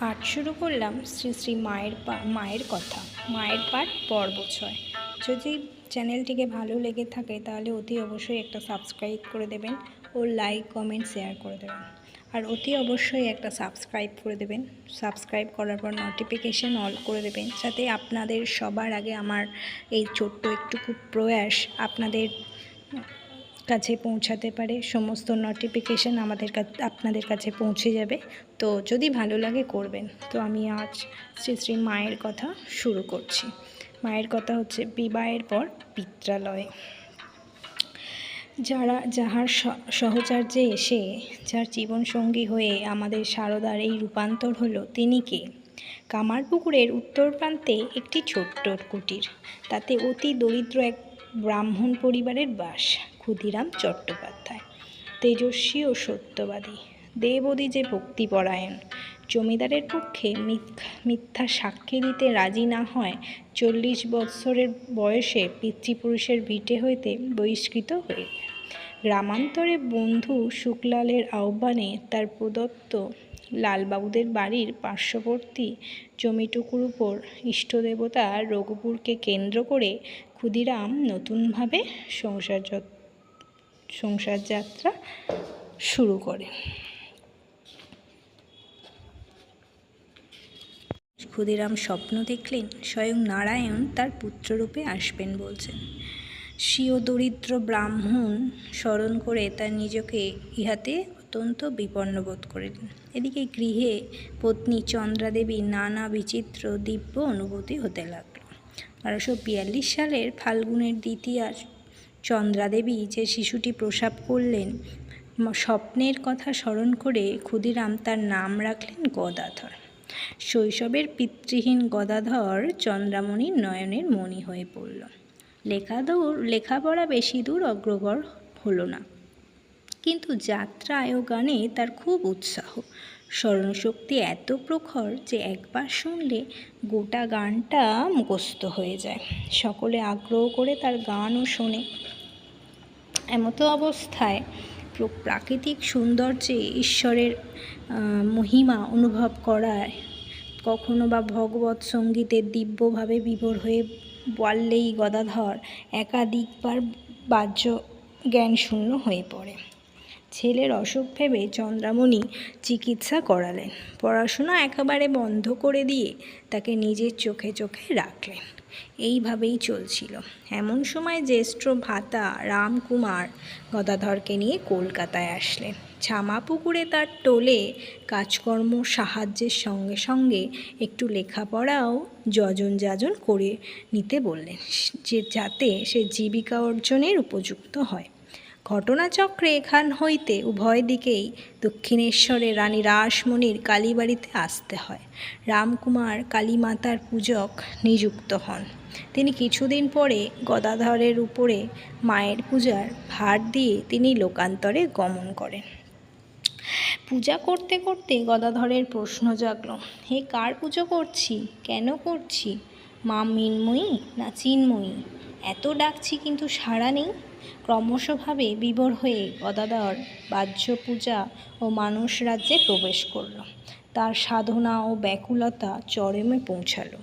আজ শুরু করলাম শ্রী শ্রী মায়ের পা- মায়ের কথা, মায়ের পাঠ পর্ব ছয় যদি চ্যানেলটিকে ভালো লেগে থাকে তাহলে অতি অবশ্যই একটা সাবস্ক্রাইব করে দেবেন ও লাইক, কমেন্ট, শেয়ার করে দেবেন। আর অতি অবশ্যই একটা সাবস্ক্রাইব করে দেবেন। সাবস্ক্রাইব করার পর নোটিফিকেশান অল করে দেবেন যাতে আপনাদের সবার আগে আমার এই ছোট্ট একটুকু প্রয়াস আপনাদের কাছে পৌঁছাতে পারে, সমস্ত নোটিফিকেশান আমাদের আপনাদের কাছে পৌঁছে যাবে। তো যদি ভালো লাগে করবেন। তো আমি আজ শ্রী শ্রী মায়ের কথা শুরু করছি। মায়ের কথা হচ্ছে বিবাহের পর পিত্রালয়। যারা, যাহার সহচর্যে এসে, যার জীবনসঙ্গী হয়ে আমাদের সারদার এই রূপান্তর হলো, তিনি কে? কামারপুকুরের উত্তর প্রান্তে একটি ছোট্ট কুটির। তাতে অতি দরিদ্র এক ব্রাহ্মণ পরিবারের বাস। ক্ষুদিরাম চট্টোপাধ্যায়। তেজস্বী ও সত্যবাদী। দেবদী যে ভক্তিপরায়ণ। জমিদারের পক্ষে মিথ্যা সাক্ষী দিতে রাজি না হয় চল্লিশ বৎসরের বয়সে পিতৃপুরুষের ভিটে হইতে বহিষ্কৃত হয়ে গ্রামান্তরে বন্ধু শুকলালের আহ্বানে তার প্রদত্ত লালবাবুদের বাড়ির পার্শ্ববর্তী জমিটুকুর উপর ইষ্টদেবতা রঘুপুরকে কেন্দ্র করে ক্ষুদিরাম নতুনভাবে সংসার সংসার যাত্রা শুরু করে। ক্ষুদিরাম স্বপ্ন দেখলেন স্বয়ং নারায়ণ তার পুত্ররূপে আসবেন বলছেন। স্বীয় দরিদ্র ব্রাহ্মণ স্মরণ করে তার নিজেকে ইহাতে অত্যন্ত বিপন্ন বোধ করিলেন এদিকে গৃহে পত্নী চন্দ্রাদেবীর নানা বিচিত্র দিব্য অনুভূতি হতে লাগল। বারোশো বিয়াল্লিশ সালের ফাল্গুনের দ্বিতীয়া চন্দ্রাদেবী যে শিশুটি প্রসাব করলেন স্বপ্নের কথা স্মরণ করে ক্ষুদিরাম তার নাম রাখলেন গদাধর। শৈশবের পিতৃহীন গদাধর চন্দ্রামণির নয়নের মণি হয়ে পড়ল। লেখা দৌড় লেখাপড়া বেশি দূর অগ্রগর হলো না। কিন্তু যাত্রায় ও গানে তার খুব উৎসাহ। স্মরণশক্তি এত প্রখর যে একবার শুনলে গোটা গানটা মুখস্থ হয়ে যায়। সকলে আগ্রহ করে তার গানও শোনে। এমতো অবস্থায় প্রাকৃতিক সৌন্দর্যে ঈশ্বরের মহিমা অনুভব করায়। কখনো বা ভগবত সঙ্গীতের দিব্যভাবে বিভোর হয়ে বললেই গদাধর, একাধিকবার বাহ্য জ্ঞান শূন্য হয়ে পড়ে। ছেলের অসুখ ভেবে চন্দ্রামণি চিকিৎসা করালেন। পড়াশোনা একেবারে বন্ধ করে দিয়ে তাকে নিজের চোখে চোখে রাখলেন। এইভাবেই চলছিল। এমন সময় জ্যেষ্ঠ ভাতা রামকুমার গদাধরকে নিয়ে কলকাতায় আসলেন। ছামাপুকুরে তার টোলে কাজকর্ম সাহায্যের সঙ্গে সঙ্গে একটু লেখাপড়াও যজন যাজন করে নিতে বললেন, যে যাতে সে জীবিকা অর্জনের উপযুক্ত হয়। ঘটনাচক্রে এখান হইতে উভয় দিকেই দক্ষিণেশ্বরে রানী রাসমণির কালীবাড়িতে আসতে হয়। রামকুমার কালীমাতার পূজক নিযুক্ত হন। তিনি কিছুদিন পরে গদাধরের উপরে মায়ের পূজার ভার দিয়ে তিনি লোকান্তরে গমন করেন। পূজা করতে করতে গদাধরের প্রশ্ন জাগলো, হে কার পুজো করছি? কেন করছি? মা মিনময়ী না চিন্ময়ী? এত ডাকছি কিন্তু সাড়া নেই? ক্রমশভাবে বিভোর হয়ে গদাধর বাহ্য পূজা ও মানস রাজ্যে প্রবেশ করল। তার সাধনা ও ব্যাকুলতা চরমে পৌঁছালো।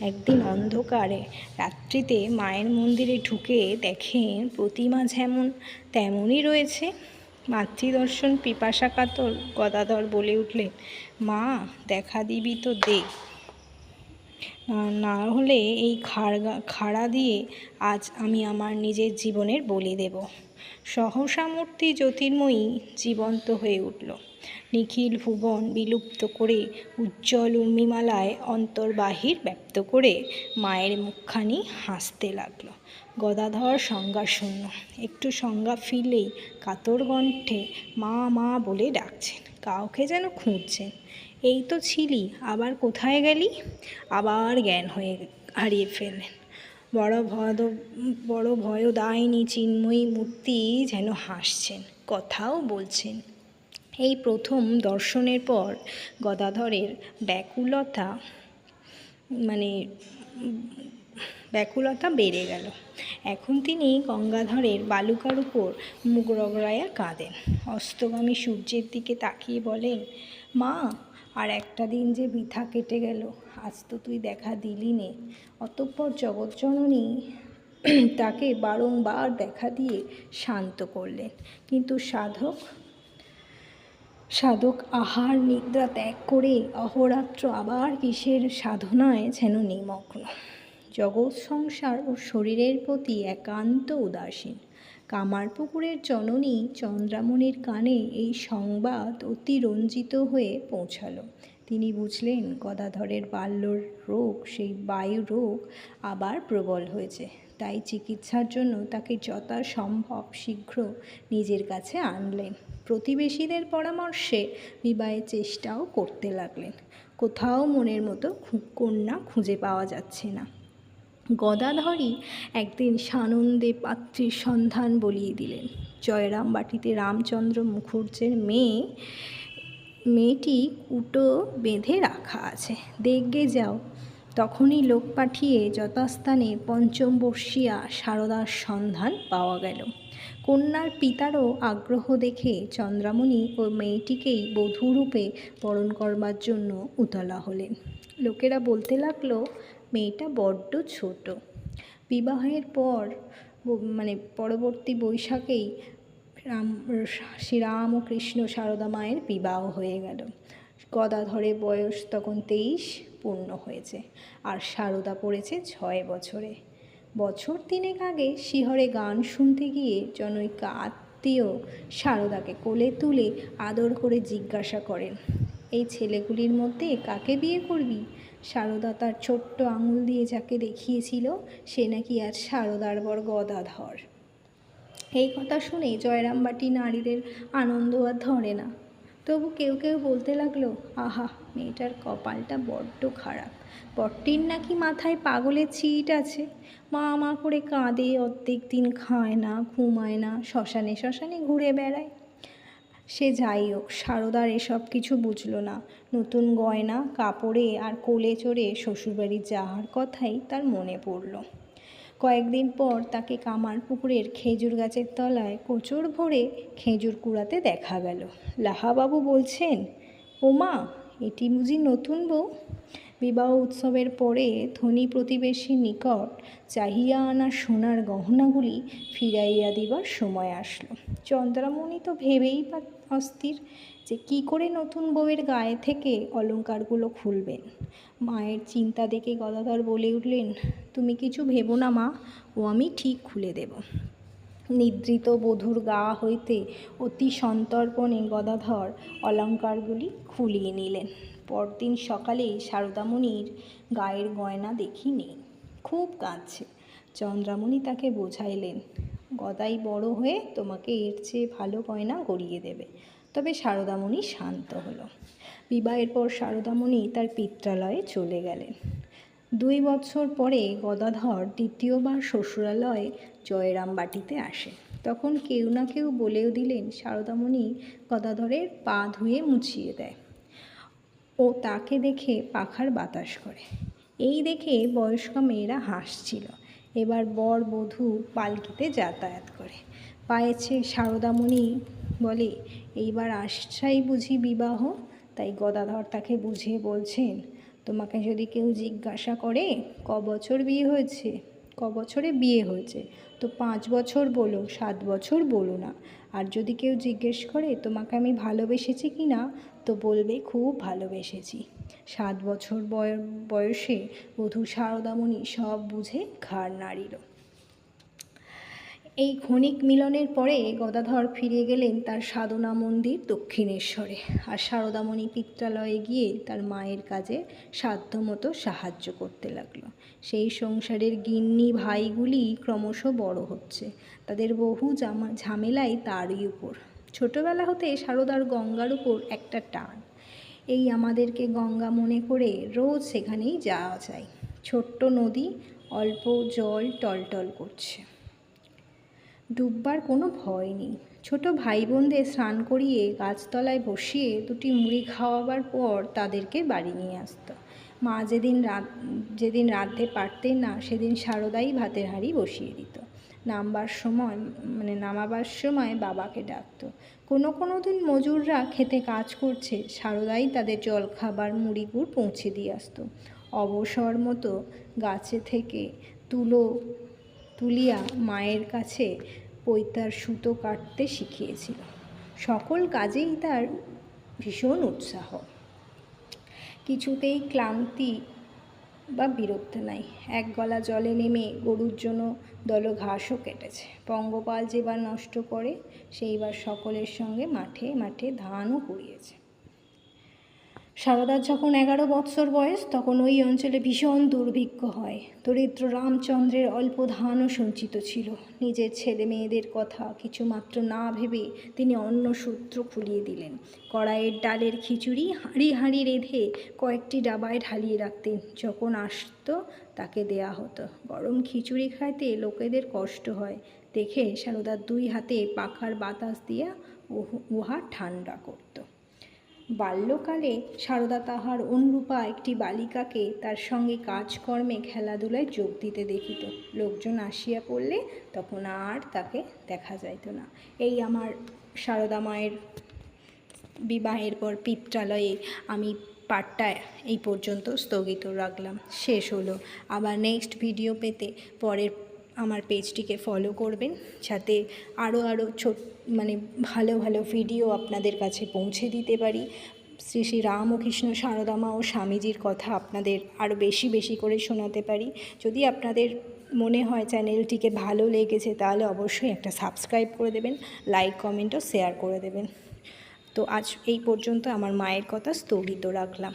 একদিন অন্ধকারে রাত্রিতে মায়ের মন্দিরে ঢুকে দেখেন প্রতিমা যেমন তেমনই রয়েছে। মাতৃদর্শন পিপাসা কাতর গদাধর বলে উঠলেন, মা, দেখা দিবি তো দে। না- হলে এই খাড়া খাড়া দিয়ে আজ আমি আমার নিজের জীবনের বলি দেব। সহসা মূর্তি জ্যোতির্ময়ী জীবন্ত হয়ে উঠল। নিখিল ভুবন বিলুপ্ত করে উজ্জ্বল উর্মিমালায় অন্তর্বাহির ব্যক্ত করে মায়ের মুখখানি হাসতে লাগল। গদাধর সংজ্ঞাশূন্য একটু সংজ্ঞা ফিরলেই কাতর কণ্ঠে মা মা বলে ডাকছেন। কাউকে যেন খুঁজছেন। এই তো ছিলি, আবার কোথায় গেলি? আবার জ্ঞান হয়ে হারিয়ে ফেললেন। বড় ভয় বড় ভয় দায়নি চিন্ময়ী মূর্তি যেন হাসছেন, কথাও বলছেন। এই প্রথম দর্শনের পর গদাধরের ব্যাকুলতা মানে ব্যাকুলতা বেড়ে গেল। এখন তিনি গঙ্গাধরের বালুকার উপর মুখ রগড়াইয়া কাঁদেন। অস্তগামী সূর্যের দিকে তাকিয়ে বলেন, মা আর একটা দিন যে বৃথা কেটে গেল, আজ তো তুই দেখা দিলি নে। অতঃপর জগৎজননী তাকে বারংবার দেখা দিয়ে শান্ত করলেন। কিন্তু সাধক সাধক আহার নিদ্রা ত্যাগ করে অহরাত্র আবার কিসের সাধনায় যেন নিমগ্ন। জগৎ সংসার ও শরীরের প্রতি একান্ত উদাসীন। কামারপুকুরের জননী চন্দ্রামণির কানে এই সংবাদ অতি রঞ্জিত হয়ে পৌঁছালো। তিনি বুঝলেন, গদাধরের বাল্যর রোগ, সেই বায়ু রোগ আবার প্রবল হয়েছে। তাই চিকিৎসার জন্য তাকে যথাসম্ভব শীঘ্র নিজের কাছে আনলেন। প্রতিবেশীদের পরামর্শে বিবাহের চেষ্টাও করতে লাগলেন। কোথাও মনের মতো কন্যা খুঁজে পাওয়া যাচ্ছে না। গদাধরই একদিন সানন্দে পাত্রীর সন্ধান বলিয়ে দিলেন। জয়রাম বাটিতে রামচন্দ্র মুখুর্জের মেয়ে, মেয়েটি কুটো বেঁধে রাখা আছে। দেখগে যাও, তখনই লোক পাঠিয়ে যথাস্থানে পঞ্চম বর্ষিয়া সারদার সন্ধান পাওয়া গেল। কন্যার পিতারও আগ্রহ দেখে চন্দ্রামণি ও মেয়েটিকেই বধূরূপে বরণ করবার জন্য উতলা হলেন। লোকেরা বলতে লাগল মেয়েটা বড্ড ছোট। বিবাহের পর মানে পরবর্তী বৈশাখেই রাম, শ্রীরাম ও কৃষ্ণ সারদা মায়ের বিবাহ হয়ে গেল। গদাধরের বয়স তখন তেইশ, পূর্ণ হয়েছে আর সারদা পড়েছে ছয় বছরে। বছর তিনেক আগে শিহরে গান শুনতে গিয়ে জনৈকা আত্মীয় সারদাকে কোলে তুলে আদর করে জিজ্ঞাসা করেন, এই ছেলেগুলির মধ্যে কাকে বিয়ে করবি? সারদা তার ছোট্ট আঙুল দিয়ে যাকে দেখিয়েছিল, সে নাকি আজ সারদার বর গদাধর। এই কথা শুনে জয়রামবাটি নারীদের আনন্দ আর ধরে না। তবু কেউ কেউ বলতে লাগল, আহা, মেয়েটার কপালটা বড্ড খারাপ। বট্টির নাকি মাথায় পাগলের ছিট আছে। মা মা করে কাঁদে, অর্ধেক দিন খায় না, ঘুমায় না, শ্মশানে শ্মশানে ঘুরে বেড়ায়। সে যাই হোক সারদার এসব কিছু বুঝলো না। নতুন গয়না, কাপড়ে আর কোলে চড়ে শ্বশুরবাড়ি যাওয়ার কথাই তার মনে পড়ল। কয়েকদিন পর তাকে কামার পুকুরের খেজুর গাছের তলায় কোচর ভরে খেজুর কুড়াতে দেখা গেল। লাহাবাবু বলছেন, ওমা, এটি বুঝি নতুন বউ? বিবাহ উৎসবের পরে ধনী প্রতিবেশীর নিকট চাহিয়া আনা সোনার গহনাগুলি ফিরাইয়া দিবার সময় আসলো। চন্দ্রামণি তো ভেবেই অস্থির যে কি করে নতুন বউয়ের গায়ে থেকে অলঙ্কারগুলো খুলবেন। মায়ের চিন্তা দেখে গদাধর বলে উঠলেন, তুমি কিছু ভেবো না মা, ও আমি ঠিক খুলে দেব। নিদ্রিত বধূর গা হইতে অতি সন্তর্পণে গদাধর অলঙ্কারগুলি খুলিয়ে নিলেন। পরদিন সকালে সারদামণির গায়ের গয়না দেখি নেই। খুব কাঁদছে। চন্দ্রামণি তাকে বোঝাইলেন, গদাই বড় হয়ে তোমাকে এর চেয়ে ভালো গয়না গড়িয়ে দেবে। তবে সারদামণি শান্ত হলো। বিবাহের পর সারদামণি তার পিত্রালয়ে চলে গেলেন। দুই বছর পরে গদাধর দ্বিতীয়বার শ্বশুরালয়ে জয়রাম বাটিতে আসে। তখন কেউ না কেউ বলেও দিলেন, সারদামণি গদাধরের পা ধুয়ে মুছিয়ে দেয়। ও তাকে দেখে পাখার বাতাস করে। এই দেখে বয়স্ক মেয়েরা হাসছিল। এবার বর বধূ পালকিতে যাতায়াত করে। পায়েছে সারদামণি বলে, এইবার আশাই বুঝি বিবাহ? তাই গদাধর তাকে বুঝিয়ে বলছেন, তোমাকে যদি কেউ জিজ্ঞাসা করে ক বছর বিয়ে হয়েছে? ক বছরে বিয়ে হয়েছে। তো পাঁচ বছর বলো, সাত বছর বলো না। আর যদি কেউ জিজ্ঞেস করে, তোমাকে আমি ভালোবেসেছি কি না তো বলবে, খুব ভালোবেসেছি। সাত বছর বয় বয়সে বধূ সারদামণি সব বুঝে ঘাড় নাড়িল। এই ক্ষণিক মিলনের পরে গদাধর ফিরে গেলেন তার সাধনা মন্দির দক্ষিণেশ্বরে আর সারদামণি পিত্রালয়ে গিয়ে তার মায়ের কাজে সাধ্যমতো সাহায্য করতে লাগল। সেই সংসারের গিন্নি ভাইগুলি ক্রমশ বড় হচ্ছে। তাদের বহু ঝামেলাই তারই উপর। ছোটবেলা হতে সারদার গঙ্গার উপর একটা টান। এই আমাদেরকে গঙ্গা মনে করে রোজ সেখানেই যাওয়া যায়। ছোট্ট নদী অল্প জল টলটল করছে। ডুববার কোনো ভয় নেই। ছোট ভাই বোনদের স্নান করিয়ে গাছতলায় বসিয়ে দুটি মুড়ি খাওয়াবার পর তাদেরকে বাড়ি নিয়ে আসতো। মা যেদিন রাত যেদিন রাঁধতে পারতেন না, সেদিন সারদাই ভাতের হাঁড়ি বসিয়ে দিত। নামবার সময় মানে নামাবার সময় বাবাকে ডাকতো। কোনো কোনো দিন মজুররা খেতে কাজ করছে, সারদাই তাদের জলখাবার মুড়ি গুড় পৌঁছে দিয়ে আসতো। অবসর মতো গাছে থেকে তুলো তুলিয়া মায়ের কাছে পৈতার সুতো কাটতে শিখিয়েছিল। সকল কাজেই তার ভীষণ উৎসাহ। কিছুতেই ক্লান্তি বা বিরক্ত নাই। এক গলা জলে নেমে গরুর জন্য দল ঘাসও কেটেছে। পঙ্গপাল যেবার নষ্ট করে সেইবার সকলের সঙ্গে মাঠে মাঠে ধানও কুড়িয়েছে সারদার যখন এগারো বৎসর বয়স, তখন ওই অঞ্চলে ভীষণ দুর্ভিক্ষ হয়। দরিদ্র রামচন্দ্রের অল্প ধানও সঞ্চিত ছিল। নিজের ছেলে মেয়েদের কথা কিছুমাত্র না ভেবে তিনি অন্য সূত্র খুলিয়ে দিলেন। কড়াইয়ের ডালের খিচুড়ি হাঁড়ি হাঁড়ি রেঁধে কয়েকটি ডাবায় ঢালিয়ে রাখতেন। যখন আসতো, তাকে দেয়া হতো। গরম খিচুড়ি খাইতে লোকেদের কষ্ট হয়। দেখে সারদার দুই হাতে পাখার বাতাস দিয়া উহা ঠান্ডা করতো। বাল্যকালে সারদা তাহার অনুরূপা একটি বালিকাকে তার সঙ্গে কাজকর্মে খেলাধুলায় যোগ দিতে দেখিত। লোকজন আসিয়া পড়লে তখন আর তাকে দেখা যাইত না। এই আমার সারদা মায়ের বিবাহের পর পিত্রালয়ে আমি পাঠটা এই পর্যন্ত স্থগিত রাখলাম। শেষ হলো। আবার নেক্সট ভিডিও পেতে পরের আমার পেজটিকে ফলো করবেন, যাতে আরও আরও ছোট মানে ভালো ভালো ভিডিও আপনাদের কাছে পৌঁছে দিতে পারি। শ্রী শ্রী রাম ও কৃষ্ণ সারদামা ও স্বামীজির কথা আপনাদের আরও বেশি বেশি করে শোনাতে পারি। যদি আপনাদের মনে হয় চ্যানেলটিকে ভালো লেগেছে, তাহলে অবশ্যই একটা সাবস্ক্রাইব করে দেবেন লাইক কমেন্ট ও শেয়ার করে দেবেন। তো আজ এই পর্যন্ত আমার মায়ের কথা স্থগিত রাখলাম।